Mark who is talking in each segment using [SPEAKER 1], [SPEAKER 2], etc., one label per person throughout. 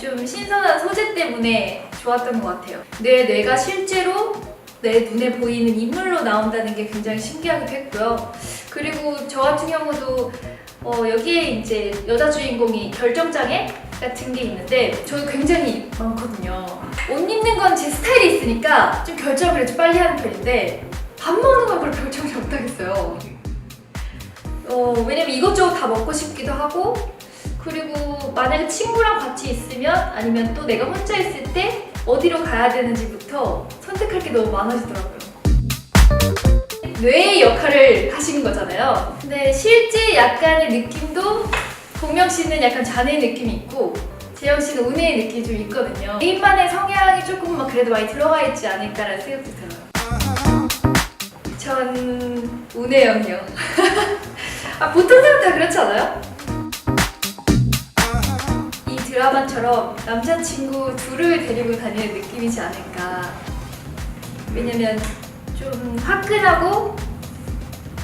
[SPEAKER 1] 좀 신선한 소재 때문에 좋았던 것 같아요. 내 뇌가 실제로 내 눈에 보이는 인물로 나온다는 게 굉장히 신기하기도 했고요. 그리고 저 같은 경우도 어, 여기에 이제 여자 주인공이 결정장애 같은 게 있는데 저 굉장히 많거든요. 옷 입는 건 제 스타일이 있으니까 좀 결정을 좀 빨리 하는 편인데 밥 먹는 건 별로 결정을 못 하겠어요. 어, 왜냐면 이것저것 다 먹고 싶기도 하고 그리고 만약에 친구랑 같이 있으면 아니면 또 내가 혼자 있을 때 어디로 가야 되는지부터 선택할 게 너무 많아지더라고요. 뇌의 역할을 하신 거잖아요. 근데 실제 약간의 느낌도 동명 씨는 약간 자네 느낌이 있고 재영 씨는 운의 느낌이 좀 있거든요. 개인만의 성향이 조금 막 그래도 많이 들어가 있지 않을까라는 생각도 들어요. 전 운의 영이요. 아, 보통 사람 다 그렇지 않아요? 이 드라마처럼 남자친구 둘을 데리고 다니는 느낌이지 않을까. 왜냐면 좀 화끈하고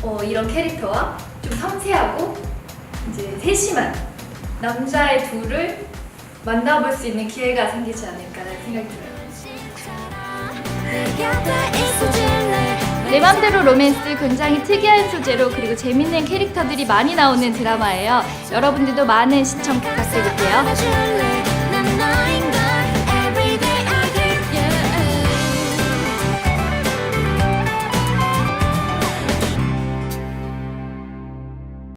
[SPEAKER 1] 어, 이런 캐릭터와 좀 섬세하고 이제 세심한 남자의 둘을 만나볼 수 있는 기회가 생기지 않을까라는 생각이 들어요. 내 맘대로 로맨스 굉장히 특이한 소재로 그리고 재밌는 캐릭터들이 많이 나오는 드라마예요. 여러분들도 많은 시청 부탁드릴게요.